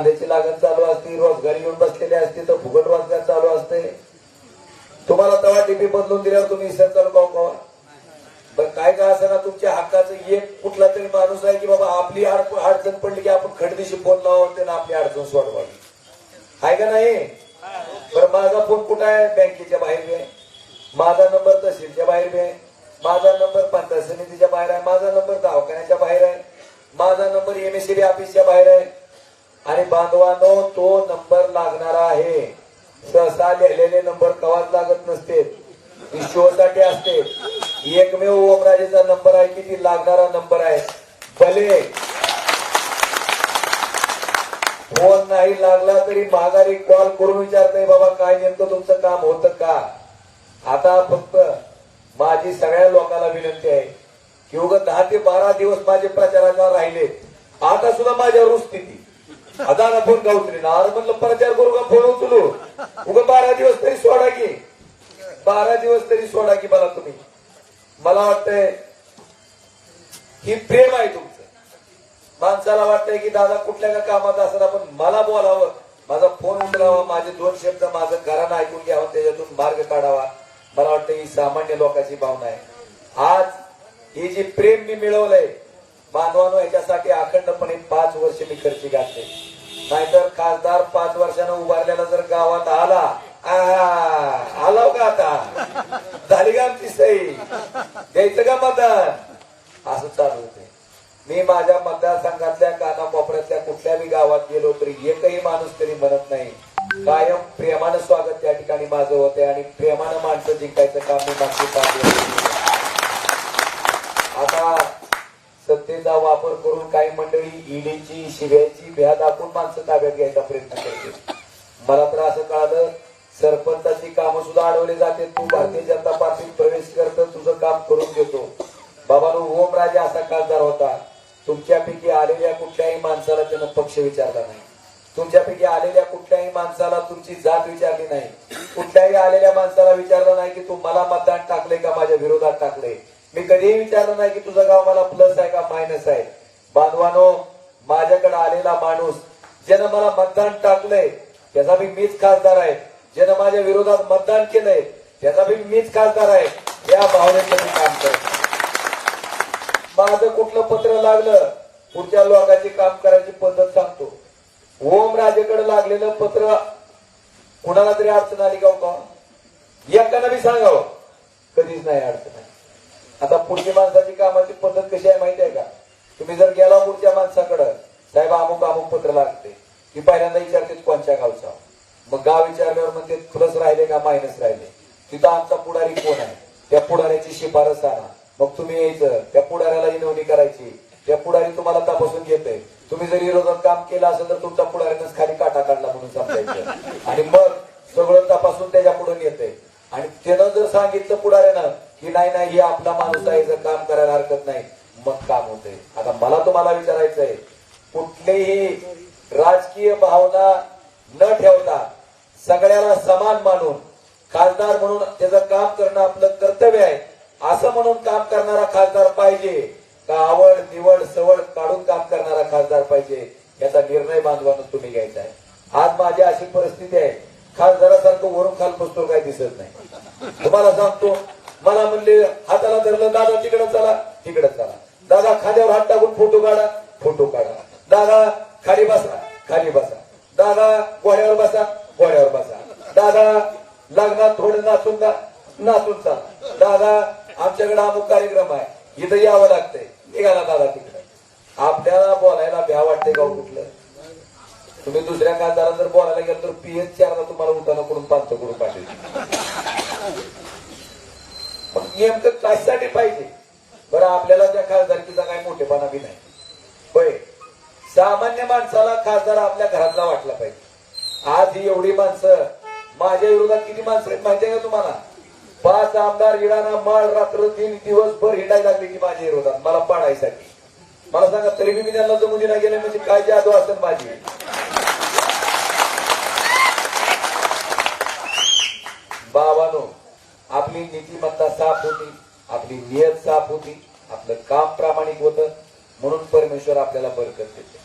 कांद्याची लागण चालू असते रोजगारी येऊन बसलेले असते तर फुकट रोजगार चालू असते. तुम्हाला तेव्हा डीपी बदलून दिल्यावर तुम्ही इसर चालू पाहू का? पण काय का असं ना तुमच्या हक्काचं एक कुठला तरी माणूस आहे की बाबा आपली अडचण पडली की आपण खडदीशी फोन लावावं त्यानं आपली अडचण सोडवावी. आहे का नाही? बरं माझा फोन कुठं आहे? बँकेच्या बाहेर आहे माझा नंबर तहसीलच्या बाहेर आहे माझा नंबर पंचायत समितीच्या बाहेर आहे. माझा नंबर दवाखान्याच्या बाहेर आहे. माझा नंबर एमएससीबी ऑफिसच्या बाहेर आहे. आणि बांधवानो तो नंबर लागणारा आहे. सहसा लिहिलेले नंबर कवाच लागत नसते. ती शोसाठी असते. एकमेव ओमराजेचा नंबर आहे की ती लागणारा नंबर आहे? भले. फोन नाही लागला तरी माघारी कॉल करून विचारताय बाबा काय नेमकं तुमचं काम होतं का? आता फक्त माझी सगळ्या लोकांना विनंती आहे की उगा दहा ते बारा दिवस माझे प्रचाराला राहिले. आता सुद्धा माझ्यावर स्थिती आता ना फोन का ना म्हणलं प्रचार करू का फोन उचलू. उगा बारा दिवस तरी सोडा की. बारा दिवस तरी सोडा की मला तुम्ही. मला वाटतंय ही प्रेम आहे तुमचं. माणसाला वाटतंय की दादा कुठल्या का कामात असताना पण मला बोलावं. माझा फोन उचलावा माझे दोन शब्द माझं घरानं ऐकून घ्यावं त्याच्यातून मार्ग काढावा. मला वाटतं ही सामान्य लोकांची भावना आहे. आज ही जी प्रेम मी मिळवलंय बांधवानो याच्यासाठी अखंडपणे पाच वर्ष मी खर्ची घातले. नाहीतर खासदार पाच वर्षानं उभारलेला जर गावात आला आ, आला का आता? झाली का आमची सही? द्यायचं का मतदान? असं चालू होते मी माझ्या मतदारसंघातल्या कानाकोपऱ्यातल्या कुठल्याही गावात गेलो तरी एकही माणूस तरी म्हणत नाही कायम प्रेमानं स्वागत त्या ठिकाणी माझं होते आणि प्रेमानं माणसं जिंकायचं काम मी मागची पाहिजे आता सत्तेचा वापर करून काही मंडळी ईडीची शिव्याची भ्या दाखवून माणसं ताब्यात घ्यायचा प्रयत्न करते मला तर असं कळालं सरपंचाची कामं सुद्धा अडवले जाते तू भारतीय जनता पार्टीत प्रवेश करत तुझं काम करून घेतो. बाबा ओम ओमराजे असा खासदार होता. तुमच्यापैकी आलेल्या कुठल्याही माणसाला त्यानं पक्ष विचारला नाही. तुमच्यापैकी आलेल्या कुठल्याही माणसाला तुमची जात विचारली नाही. कुठल्याही आलेल्या माणसाला विचारलं नाही की तू मला मतदान टाकले का माझ्या विरोधात टाकले मी कधीही विचारलं नाही की तुझं गाव मला प्लस आहे का मायनस आहे. बांधवानो माझ्याकडे आलेला माणूस ज्यानं मला मतदान टाकलंय त्याचा मी मीच खासदार आहे. ज्यानं माझ्या विरोधात मतदान केलंय त्याचा मी मीच खासदार आहे. या भावनेचं मी काम करतो. माझं कुठलं पत्र लागलं पुढच्या लोकांची काम करायची पद्धत सांगतो. ओम राजेकडे लागलेलं पत्र कुणाला तरी अडचण आली का हो? का सांगावं. कधीच नाही अडचण आली. आता पुढची माणसाची कामाची पद्धत कशी आहे माहिती आहे का? तुम्ही जर गेला पुढच्या माणसाकडं साहेब अमुक अमुक पत्र लागते. की पहिल्यांदा विचारते कोणच्या गावचा? मग गाव विचारल्यावर मग ते प्लस राहिले का मायनस राहिले? तिथं आमचा पुढारी कोण आहे? त्या पुढाऱ्याची शिफारस आणा. मग तुम्ही यायचं त्या पुढाऱ्याला विनवणी करायची. त्या पुढारी तुम्हाला तपासून घेते तुम्ही जर विरोधात काम केलं असेल तर तुमच्या पुढाऱ्यानंच खाली काटा काढला म्हणून समजायचं. आणि मग सगळं तपासून त्याच्या पुढे येते आणि त्यानं जर सांगितलं पुढाऱ्यानं की नाही नाही हे आपला माणूस आहे जर काम करायला हरकत नाही. मग काम होते आता मला तुम्हाला विचारायचं आहे कुठलीही राजकीय भावना न ठेवता सगळ्याला समान मानून खासदार म्हणून त्याचं काम करणं आपलं कर्तव्य आहे असं म्हणून काम करणारा खासदार पाहिजे का आवड निवड सवड काढून काम करणारा खासदार पाहिजे याचा निर्णय बांधवानं तुम्ही घ्यायचा आहे. आज माझी अशी परिस्थिती आहे खासदारासारखं वरून खाल पुस्तक काय दिसत नाही. तुम्हाला सांगतो मला म्हणले हाताला धरलं दादा तिकडे चला तिकडे चला. दादा खाद्यावर हात टाकून फोटो काढा फोटो काढा. दादा खाली बसा खाली बसा. दादा घोड्यावर बसा घोड्यावर बसा. दादा लग्नात थोडं नाचून जा नाचून चला. दादा आमच्याकडे अमुक कार्यक्रम आहे. इथं यावं लागतंय. निघाला दादा तिकडे. आपल्याला बोलायला भ्या वाटते का हो कुठलं? तुम्ही दुसऱ्या खासदाराला जर बोलायला गेलं तर पीएच चारला तुम्हाला उठाना करून पाच करून पाठवू मग नेमकं कशासाठी पाहिजे? बरं आपल्याला त्या खासदारकीचा काही मोठेपणा बी नाही. होय. सामान्य माणसाला खासदार आपल्या घरातला वाटला पाहिजे. आज ही एवढी माणसं माझ्या विरोधात किती माणसं आहेत माहिती आहे का तुम्हाला? पाच आमदार इडाना माळ रात्र दिन दिवसभर हिंडायला लागली की माझ्या विरोधात. मला पाडायसाठी. मला सांगा तरी मी त्यांना जमुनी गेले म्हणजे काय जादू असेल माझी? साफ होती आपली नियत साफ होती आपलं काम प्रामाणिक होतं म्हणून परमेश्वर आपल्याला बरकत देते.